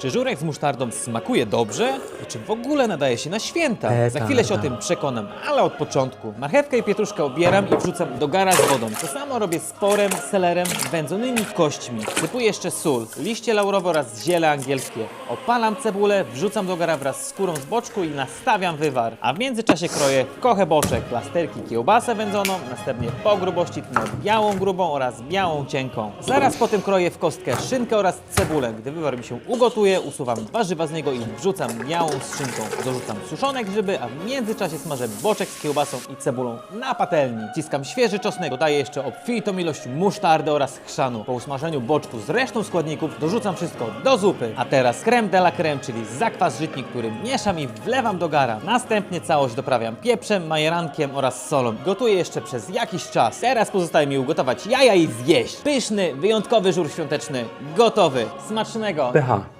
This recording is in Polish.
Czy żurek z musztardą smakuje dobrze? I czy w ogóle nadaje się na święta? E, Za chwilę się o tym przekonam, ale od początku. Marchewkę i pietruszkę obieram i wrzucam do gara z wodą. To samo robię z porem, selerem, wędzonymi kośćmi. Sypuję jeszcze sól, liście laurowe oraz ziele angielskie. Opalam cebulę, wrzucam do gara wraz z skórą z boczku i nastawiam wywar. A w międzyczasie kroję kochę boczek, plasterki, kiełbasę wędzoną, następnie po grubości tnę białą grubą oraz białą cienką. Zaraz potem kroję w kostkę szynkę oraz cebulę. Gdy wywar mi się ugotuje, usuwam warzywa z niego i wrzucam białą z szynką. Dorzucam suszone grzyby, a w międzyczasie smażę boczek z kiełbasą i cebulą na patelni. Wciskam świeży czosnek, dodaję jeszcze obfitą ilość musztardy oraz chrzanu. Po usmażeniu boczku z resztą składników dorzucam wszystko do zupy. A teraz creme de la creme, czyli zakwas żytni, który mieszam i wlewam do gara. Następnie całość doprawiam pieprzem, majerankiem oraz solą. Gotuję jeszcze przez jakiś czas. Teraz pozostaje mi ugotować jaja i zjeść. Pyszny, wyjątkowy żur świąteczny. Gotowy. Smacznego. Pycha.